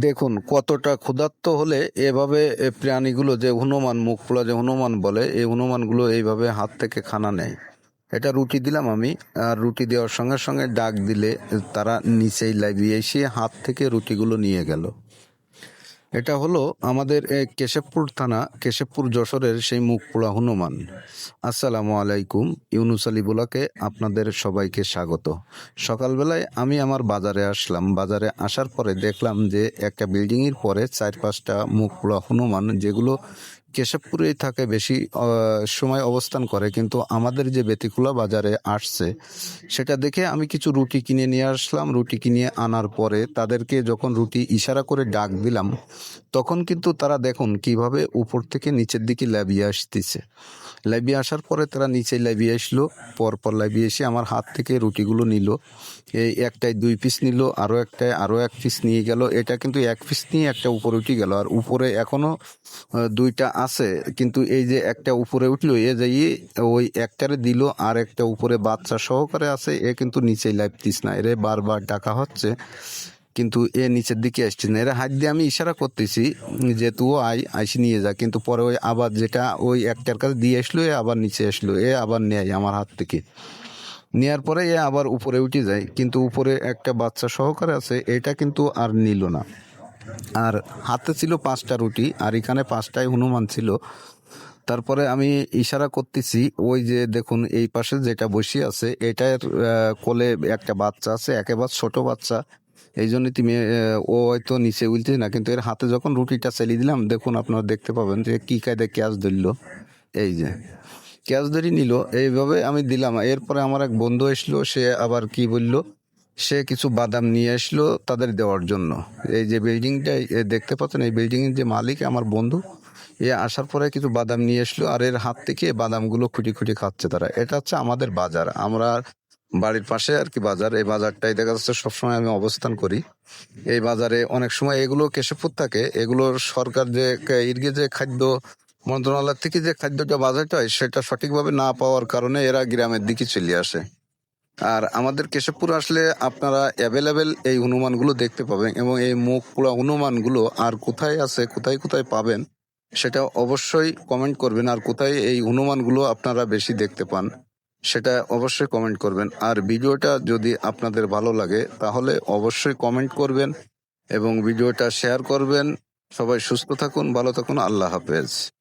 দেখুন, কতটা ক্ষুধার্ত হলে এভাবে প্রাণীগুলো যে হনুমান মুখ পোড়া যে হনুমান বলে, এই হনুমানগুলো এইভাবে হাত থেকে খানা নেয়। এটা রুটি দিলাম আমি, আর রুটি দেওয়ার সঙ্গে সঙ্গে ডাক দিলে তারা নিচেই লাগিয়ে এসে হাত থেকে রুটিগুলো নিয়ে গেল। এটা হলো আমাদের কেশবপুর থানা, কেশবপুর যশোরের সেই মুখ পোড়া হনুমান। আসসালামু আলাইকুম, ইউনুস আলী বোলাকে আপনাদের সবাইকে স্বাগত। সকালবেলায় আমি আমার বাজারে আসলাম। বাজারে আসার পরে দেখলাম যে একটা বিল্ডিংয়ের পরে চার পাঁচটা মুখ পোড়া হনুমান, যেগুলো কেশবপুরেই থাকে বেশি সময় অবস্থান করে, কিন্তু আমাদের যে বেতিকুলা বাজারে আসছে, সেটা দেখে আমি কিছু রুটি কিনে নিয়ে আসলাম। রুটি কিনে আনার পরে তাদেরকে যখন রুটি ইশারা করে ডাক দিলাম, তখন কিন্তু তারা দেখুন কীভাবে উপর থেকে নিচের দিকে লাবিয়ে আসতেছে। লাবিয়ে আসার পরে তারা নিচে লাবিয়ে আসলো, পরপর লাবিয়ে এসে আমার হাত থেকে রুটিগুলো নিল। এই একটাই দুই পিস নিল, আরও একটাই আরও এক পিস নিয়ে গেল। এটা কিন্তু এক পিস নিয়ে একটা উপরে উঠে গেল। আর উপরে এখনও দুইটা আছে, কিন্তু এই যে একটা উপরে উঠল, এ যাই ওই একটারে দিল, আর একটা উপরে বাচ্চা সহকারে আছে, এ কিন্তু নিচেই লাইপতিস না। এরে বারবার ডাকা হচ্ছে, কিন্তু এ নিচের দিকে আসছে না। এরা হাত দিয়ে আমি ইশারা করতেছি যে তুও আই আইসি নিয়ে যা, কিন্তু পরে ওই আবার যেটা ওই একটার কাছে দিয়ে আসলো, এ আবার নিচে আসলো, এ আবার নেয় আমার হাত থেকে। নেওয়ার পরে এ আবার উপরে উঠে যায়, কিন্তু উপরে একটা বাচ্চা সহকারে আছে, এটা কিন্তু আর নিল না। আর হাতে ছিল পাঁচটা রুটি আর এখানে পাঁচটাই হনুমান ছিল। তারপরে আমি ইশারা করতেছি, ওই যে দেখুন এই পাশে যেটা বসে আছে, এটার কোলে একটা বাচ্চা আছে, একেবারে ছোট বাচ্চা। এই জন্য তুমি ও হয়তো নিচে উলছে না, কিন্তু এর হাতে যখন রুটিটা চালিয়ে দিলাম, দেখুন আপনারা দেখতে পাবেন যে কি কায়দায় ক্যাচ ধরল। এই যে ক্যাচ ধরি নিল, এইভাবে আমি দিলাম। এরপরে আমার এক বন্ধু এসলো, সে আবার কি বলল সে কিছু বাদাম নিয়ে আসলো তাদের দেওয়ার জন্য। এই যে বিল্ডিংটা দেখতে পাচ্ছেন, এই বিল্ডিং এর যে মালিক আমার বন্ধু, এ আসার পরে কিছু বাদাম নিয়ে আসলো আর এর হাত থেকে বাদামগুলো খুঁটি খুঁটি খাচ্ছে তারা। এটা হচ্ছে আমাদের বাজার। আমরা বাড়ির পাশে আর কি বাজার। এই বাজারটাই দেখা যাচ্ছে সবসময় আমি অবস্থান করি। এই বাজারে অনেক সময় এগুলো কেশবপুর থাকে। এগুলোর সরকার যে ইর্গে যে খাদ্য মন্ত্রণালয় থেকে যে খাদ্যটা বাজারটা হয়, সেটা সঠিকভাবে না পাওয়ার কারণে এরা গ্রামের দিকে চলে আসে। আর আমাদের কেশবপুর আসলে আপনারা অ্যাভেলেবেল এই হনুমানগুলো দেখতে পাবেন এবং এই মুখ পোড়া হনুমানগুলো আর কোথায় আছে, কোথায় কোথায় পাবেন, সেটা অবশ্যই কমেন্ট করবেন আর কোথায় এই হনুমানগুলো আপনারা বেশি দেখতে পান, সেটা অবশ্যই কমেন্ট করবেন। আর ভিডিওটা যদি আপনাদের ভালো লাগে, তাহলে অবশ্যই কমেন্ট করবেন এবং ভিডিওটা শেয়ার করবেন। সবাই সুস্থ থাকুন, ভালো থাকুন, আল্লাহ হাফেজ।